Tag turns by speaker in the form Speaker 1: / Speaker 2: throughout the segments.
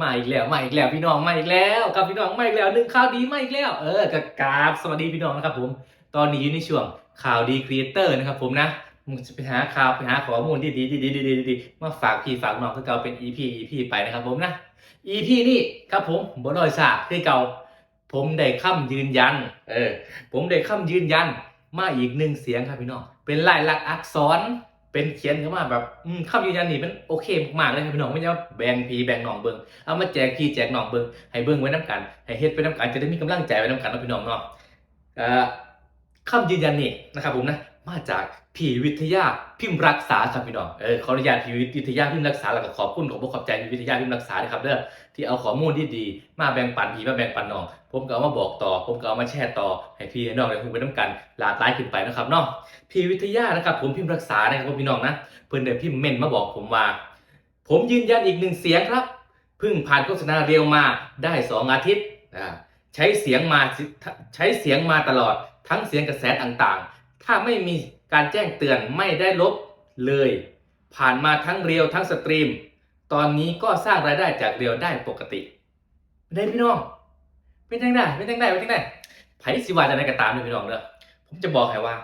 Speaker 1: มาอีกแล้วมาอีกแล้วพี่น้องมาอีกแล้วกับพี่น้องมาอีกแล้วหนึ่งข่าวดีมาอีกแล้ว เออกกราบสวัสดีพี่น้องนะครับผม ตอนนี้อยู่ในช่วงข่าวดีครีเอเตอร์นะครับผมนะมึงจะไปหาข่าวไปหาข้อมูลที่ดีดีดีดีดีดีมาฝากพี่ฝากน้องคือเก่าเป็น EP EP ไปนะครับผมนะ EP นี่ครับผมบนอยสาคือเก่า ผมได้คำยืนยัน เออ ผมได้คำยืนยัน มาอีกหนึ่งเสียงครับพี่น้องเป็นลายลักษณ์อักษร เป็นเขียนเข้ามาแบบอืมคำยืนยันนี่มันโอเคมากๆเลยครับพี่น้องไม่ใช่ว่าแบ่งพีแบ่งน้องเบิงเอามาแจกพี่แจกน้องเบิงให้เบิงไว้น้ำกันให้เฮ็ดไปน้ำกันจะได้มีกำลังใจไว้น้ำกันนะพี่น้องเนาะเอ่อคำยืนยันนี่นะครับผมนะ มาจากพี่วิทยาพิมพ์รักษาครับพี่น้อง เออขออนุญาตพี่วิทยาพิมพ์รักษาแล้วก็ขอบคุณขอบคุณขอบใจพี่วิทยาพิมพ์รักษานะครับเด้อที่เอาข้อมูลที่ดีมาแบ่งปันพี่มาแบ่งปันน้อง ผมก็เอามาบอกต่อ ผมก็เอามาแชร์ต่อให้พี่ให้น้องได้คุยไปน้ำกันหลากหลายขึ้นไปนะครับเนาะพี่วิทยานะครับผมพิมพ์รักษานะครับพี่น้องนะเพิ่อนได้พิมพ์เมนมาบอกผมว่า ผมยืนยันอีกหนึ่งเสียงครับเพิ่งผ่านโฆษณาเรียวมาได้สองอาทิตย์ใช้เสียงมาใช้เสียงมาตลอดทั้งเสียงกระแสต่างๆ ถ้าไม่มีการแจ้งเตือนไม่ได้ลบเลย ผ่านมาทั้งเรียวทั้งสตรีม ตอนนี้ก็สร้างรายได้จากเรียวได้ปกติได้พี่น้องเป็นจังได้เป็นจังได้เป็นจังได้ไผ่สิวาจะได้กระตามเลยพี่น้องเด้อผมจะบอกให้ว่า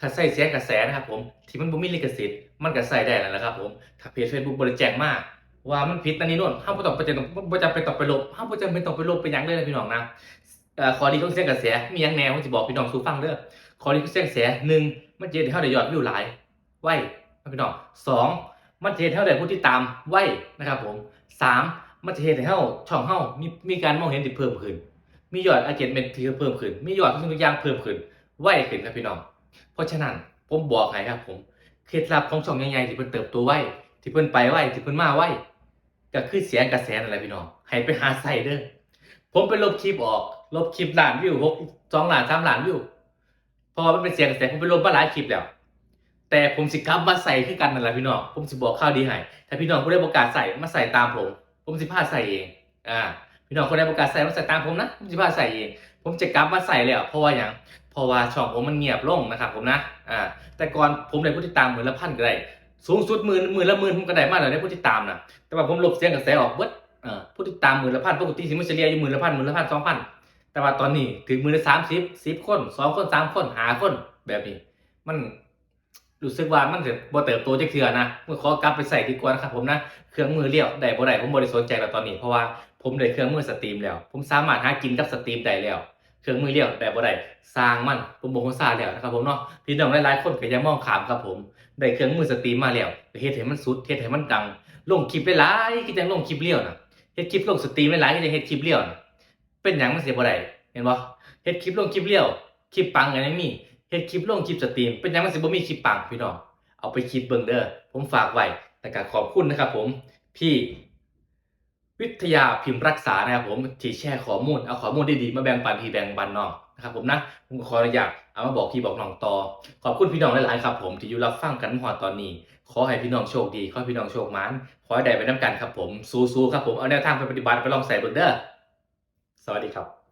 Speaker 1: ถ้าใส่เสียงกระแสนะครับผมที่มันบ่มีลิขสิทธิ์มันก็ใส่ได้แล้วนะครับผมถ้าเพจ Facebook บริแจงมากว่ามันผิดอันนี้โน่นห้ามบ่ต้องไปจำบ่จำเป็นต้องไปลบห้ามบ่จำเป็นต้องไปลบไปยังเลยนะพี่น้องนะขอดีของเสียงกระแสมียังแนวผมจะบอกพี่น้องสู่ฟังเด้อ ขอดีของเสียงแสหนึ่งมันจะเฮ็ดให้เฮาได้ยอดวิวหลายไวพี่น้องสองมันจะเฮ็ดให้เฮาได้ผู้ติดตามไหวนะครับผมสามมันจะเฮ็ดให้เฮาช่องเฮามีมีการมองเห็นที่เพิ่มขึ้น มียอดอาเจนเมนที่เพิ่มขึ้น มียอดทุกสิ่งทุกอย่างเพิ่มขึ้นไหวขึ้นครับพี่น้อง เพราะฉะนั้นผมบอกให้ครับผมเคล็ดลับของช่องใหญ่ๆที่เพิ่นเติบโตไวที่เพิ่นไปไวที่เพิ่นมาไวก็คือเสียงกระแสนั่นแหละพี่น้องให้ไปหาใส่เด้อผมไปลบคลิปออก ลบคลิปล้านวิวหกสองล้านสามล้านวิว พอมันเป็นเสียงกระแสผมไปลบมาหลายคลิปแล้ว แต่ผมสิกลับมาใส่คือกันนั่นแหละพี่น้องผมสิบอกข่าวดีให้ถ้าพี่น้องผู้ได้ประกาศใส่มาใส่ตามผม ผมสิพาใส่เองอ่าพี่น้องคนได้ประกาศใส่มาใส่ตามผมนะผมสิพาใส่เองผมจะกลับมาใส่แล้วเพราะว่าอย่างเพราะว่าช่องผมมันเงียบลงนะครับผมนะอ่าแต่ก่อนผมได้ผู้ติดตามหมื่นละพันก็ได้สูงสุดหมื่นหมื่นละหมื่นผมก็ได้มากเลยได้ผู้ติดตามนะแต่ว่าผมลบเสียงกระแสออกเบิดอ่อผู้ติดตามหมื่นละพันปกติสิมันเฉลี่ยอยู่หมื่นละพันหมื่นละพันสองพัน แต่ว่าตอนนี้ถึงมื่นละสามสิบสิบคนสองคนสามคนหาคนแบบนี้ มันรู้สึกว่ามันจะบ่เติบโตจักเทื่อนะเมื่อขอกลับไปใส่ดีกว่านะครับผมนะเครื่องมือเลี้ยวได้บ่ได้ผมบ่ได้สนใจแล้วตอนนี้เพราะว่าผมได้เครื่องมือสตรีมแล้ว ผมสามารถหากินกับสตรีมได้แล้วเครื่องมือเลี้ยวแต่บ่ได้สร้างมันผมบ่ฮู้ซาแล้วนะครับผมเนาะพี่น้องหลายๆคนก็ยังมองขามครับผมได้เครื่องมือสตรีมมาแล้วเฮ็ดให้มันสุดเฮ็ดให้มันดังลงคลิปหลายๆก็จังลงคลิปเลี้ยวนะเฮ็ดคลิปลงสตรีมหลายๆก็จังเฮ็ดคลิปเลี้ยวนะ เป็นหยังมันสิบ่ได้เห็นบ่เฮ็ดคลิปลงคลิปเลี้ยวคลิปปังก็ยังมีเฮ็ดคลิปลงคลิปสตรีมเป็นหยังมันสิบ่มีคลิปปังพี่น้องเอาไปคิดเบิ่งเด้อผมฝากไว้แล้วก็ขอบคุณนะครับผมพี่วิทยาพิมพ์รักษานะครับผมที่แชร์ข้อมูลเอาข้อมูลดีๆมาแบ่งปันพี่แบ่งปันน้องนะครับผมนะผมขออนุญาตเอามาบอกพี่บอกน้องต่อขอบคุณพี่น้องหลายๆครับผมที่อยู่รับฟังกันหอดตอนนี้ ขอให้พี่น้องโชคดีขอให้พี่น้องโชคมานขอให้ได้ไปน้ำกันครับผมสู้ๆครับผมเอาแนวทางไปปฏิบัติไปลองใส่เบิร์เดอร์ สวัสดีครับ